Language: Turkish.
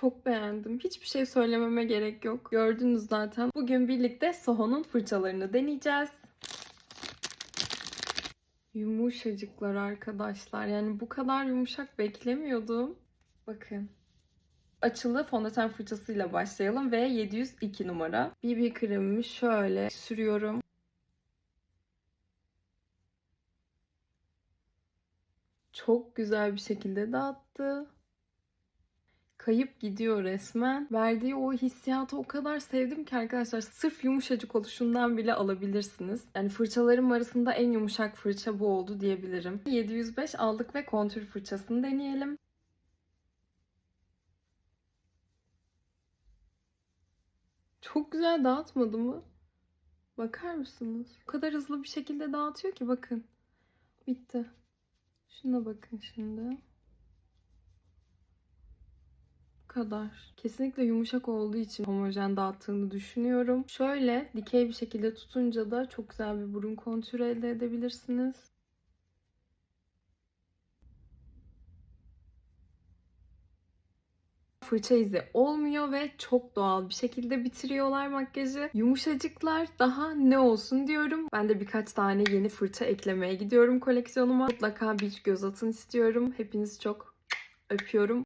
Çok beğendim. Hiçbir şey söylememe gerek yok. Gördünüz zaten. Bugün birlikte Soho'nun fırçalarını deneyeceğiz. Yumuşacıklar arkadaşlar. Yani bu kadar yumuşak beklemiyordum. Bakın. Açılı fondöten fırçasıyla başlayalım ve 702 numara. BB kremimi şöyle sürüyorum. Çok güzel bir şekilde dağıttı. Kayıp gidiyor resmen. Verdiği o hissiyatı o kadar sevdim ki arkadaşlar sırf yumuşacık oluşundan bile alabilirsiniz. Yani fırçalarım arasında en yumuşak fırça bu oldu diyebilirim. 705 aldık ve kontür fırçasını deneyelim. Çok güzel dağıtmadı mı? Bakar mısınız? O kadar hızlı bir şekilde dağıtıyor ki bakın. Bitti. Şuna bakın şimdi. Bu kadar. Kesinlikle yumuşak olduğu için homojen dağıttığını düşünüyorum. Şöyle dikey bir şekilde tutunca da çok güzel bir burun kontürü elde edebilirsiniz. fırça izi olmuyor ve çok doğal bir şekilde bitiriyorlar makyajı. Yumuşacıklar daha ne olsun diyorum. Ben de birkaç tane yeni fırça eklemeye gidiyorum koleksiyonuma. Mutlaka bir göz atın istiyorum. Hepinizi çok öpüyorum.